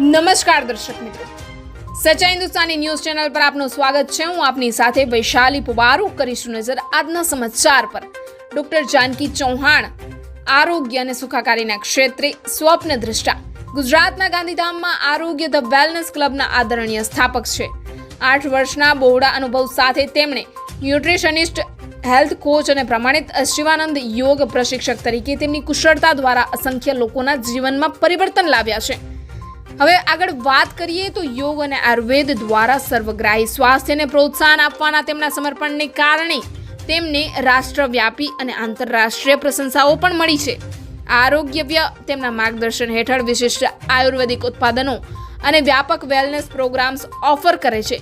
નમસ્કાર દર્શક મિત્રો. સચ્ચા હિન્દુસ્તાની ન્યૂઝ ચેનલ પર આપનું સ્વાગત છે. હું આપની સાથે વૈશાલી પુબારુ. કરીશું નજર આજના સમાચાર પર. ડોક્ટર જાનકી ચૌહાણ આરોગ્ય અને સુખાકારીના ક્ષેત્રે સ્વપ્ન દ્રષ્ટા. ગુજરાતના ગાંધીધામમાં આરોગ્ય ધ વેલનેસ ક્લબના આદરણીય સ્થાપક છે. આઠ વર્ષના બહોળા અનુભવ સાથે તેમણે ન્યુટ્રિશનિસ્ટ, હેલ્થ કોચ અને પ્રમાણિત શિવાનંદ યોગ પ્રશિક્ષક તરીકે તેમની કુશળતા દ્વારા અસંખ્ય લોકોના જીવનમાં પરિવર્તન લાવ્યા છે. હવે આગળ વાત કરીએ તો યોગ અને આયુર્વેદ દ્વારા સર્વગ્રાહી સ્વાસ્થ્યને પ્રોત્સાહન આપવાના તેમના સમર્પણને કારણે તેમને રાષ્ટ્રવ્યાપી અને આંતરરાષ્ટ્રીય પ્રશંસાઓ પણ મળી છે. આરોગ્યવ્ય તેમના માર્ગદર્શન હેઠળ વિશિષ્ટ આયુર્વેદિક ઉત્પાદનો અને વ્યાપક વેલનેસ પ્રોગ્રામ્સ ઓફર કરે છે,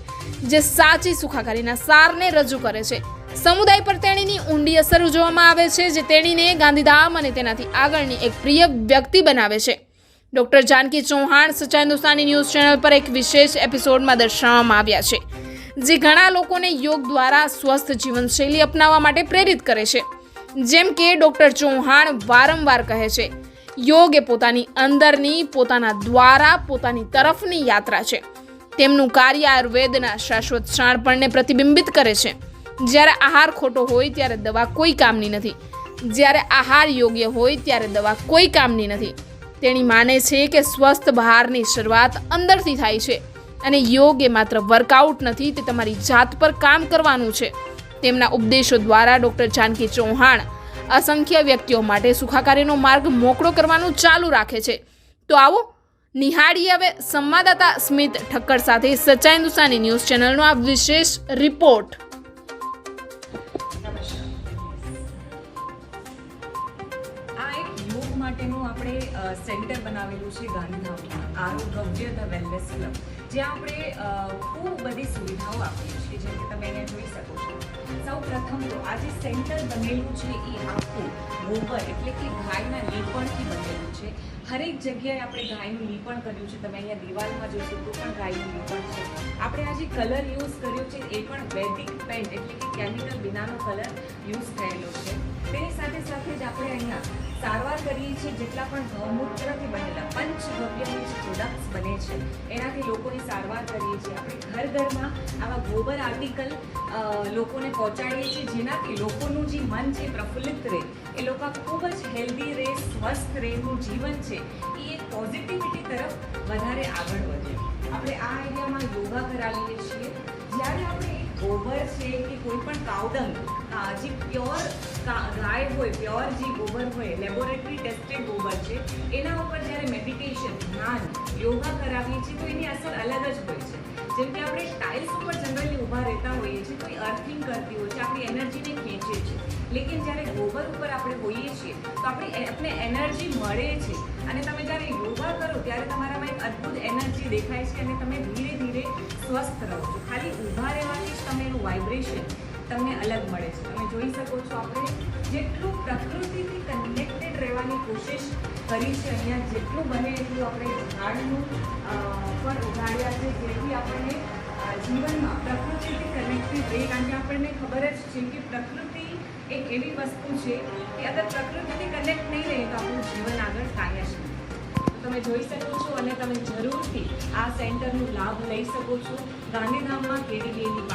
જે સાચી સુખાકારીના સારને રજૂ કરે છે. સમુદાય પર તેણીની ઊંડી અસર ઉજવવામાં આવે છે, જે તેણીને ગાંધીધામ અને તેનાથી આગળની એક પ્રિય વ્યક્તિ બનાવે છે. Doctor Janaki Chauhan Sachcha Hindustani news channel પર એક વિશેષ એપિસોડમાં દર્શાવવામાં આવ્યા છે, જે ઘણા લોકોને યોગ દ્વારા સ્વસ્થ જીવનશૈલી અપનાવવા માટે પ્રેરિત કરે છે. જેમ કે ડોક્ટર ચૌહાણ વારંવાર કહે છે, યોગ એ પોતાની અંદરની, પોતાના દ્વારા, પોતાની તરફની યાત્રા છે. તેમનું કાર્ય આયુર્વેદના શાશ્વત શાણપણને પ્રતિબિંબિત કરે છે. જ્યારે આહાર ખોટો હોય ત્યારે દવા કોઈ કામની નથી. જ્યારે આહાર યોગ્ય હોય ત્યારે દવા કોઈ કામની નથી. તેણી માને છે કે સ્વસ્થ બહારની શરૂઆત અંદરથી થાય છે અને યોગ એ માત્ર વર્કઆઉટ નથી, તે તમારી જાત પર કામ કરવાનું છે. તેમના ઉપદેશો દ્વારા ડૉક્ટર જાનકી ચૌહાણ અસંખ્ય વ્યક્તિઓ માટે સુખાકારીનો માર્ગ મોકળો કરવાનું ચાલુ રાખે છે. તો આવો, નિહાળીએ હવે સંવાદદાતા સ્મિત ઠક્કર સાથે સચ્ચા હિન્દુસ્તાની ન્યૂઝ ચેનલનો આ વિશેષ રિપોર્ટ માટેનું આપણે સેન્ટર બનાવેલું છે ગાંધીધામમાં આરોગ્ય ધ વેલનેસ ક્લબ. જ્યાં આપણે ખૂબ બધી સુવિધાઓ આપીએ છીએ, જેમ કે તમે અહીંયા જોઈ શકો છો. સૌ પ્રથમ તો આ જે સેન્ટર બનેલું છે એ આખું ગોબર, એટલે કે ગાયના લીપણથી હરેક જગ્યાએ આપણે ગાયનું લીપણ કર્યું છે. તમે અહીંયા દિવાલમાં જોશો તો પણ ગાયનું લીપણ છે. આપણે આ જે કલર યુઝ કર્યો છે, એ પણ વૈદિક પેન્ટ એટલે કે કેમિકલ વિનાનો કલર યુઝ થયેલો છે. તેની સાથે સાથે જ આપણે અહીંયા સારવાર કરીએ છીએ જેટલા પણ ગૌમૂત્રથી છે. એનાથી લોકોની સારવાર કરીએ છીએ આપણે. ઘર ઘરમાં આવા ગોબર આર્ટિકલ લોકોને પહોંચાડીએ છીએ, જેનાથી લોકોનું જે મન છે પ્રફુલ્લિત રહે. એ લોકો ખૂબ જ હેલ્ધી રહે, સ્વસ્થ રહેનું જીવન છે, એ એક પોઝિટિવિટી તરફ વધારે આગળ વધે. આપણે આ એરિયામાં યોગા કરાવીએ છીએ. જ્યારે આપણે ગોબર છે કે કોઈ પણ કાવડંગ જે પ્યોર ગાય હોય પ્યોર જે ગોબર હોય, લેબોરેટરી ટેસ્ટેડ ગોબર છે, એના ઉપર જ્યારે મેડિટેશન ધ્યાન, યોગા કરાવીએ છીએ, તો એની અસર અલગ જ હોય છે. જેમ કે આપણે ટાઇલ્સ ઉપર જનરલી ઊભા રહેતા હોઈએ છીએ એ અર્થિંગ કરતી હોય છે, આપણી એનર્જીને ખેંચે છે. લેકિન જ્યારે ગોબર ઉપર આપણે હોઈએ છીએ, તો આપણી આપણે એનર્જી મળે છે. અને તમે જ્યારે યોગા કરો, ત્યારે તમારામાં એક અદ્ભુત એનર્જી દેખાય છે અને તમે ધીરે ધીરે સ્વસ્થ રહો છો. ખાલી ઊભા રહેવાથી જ તમે એનું વાઇબ્રેશન તમને અલગ મળે છે. તમે જોઈ શકો છો આપણે જેટલું પ્રકૃતિથી કનેક્ટેડ રહેવાની કોશિશ કરી છે અહીંયા, જેટલું બને એટલું આપણે ઝાડનું પણ ઉગાડ્યા છે જેથી આપણને જીવનમાં પ્રકૃતિથી કનેક્ટેડ રહે. કારણ કે આપણને ખબર જ છે કે પ્રકૃતિ એક એવી વસ્તુ છે કે અગર પ્રકૃતિથી કનેક્ટ નહીં રહે તો આપણું જીવન આગળ કાંઈ જ તમે જોઈ શકો છો અને તમે જરૂરથી આ સેન્ટરનો લાભ લઈ શકો છો. ગાંધીધામમાં કેડીબીએની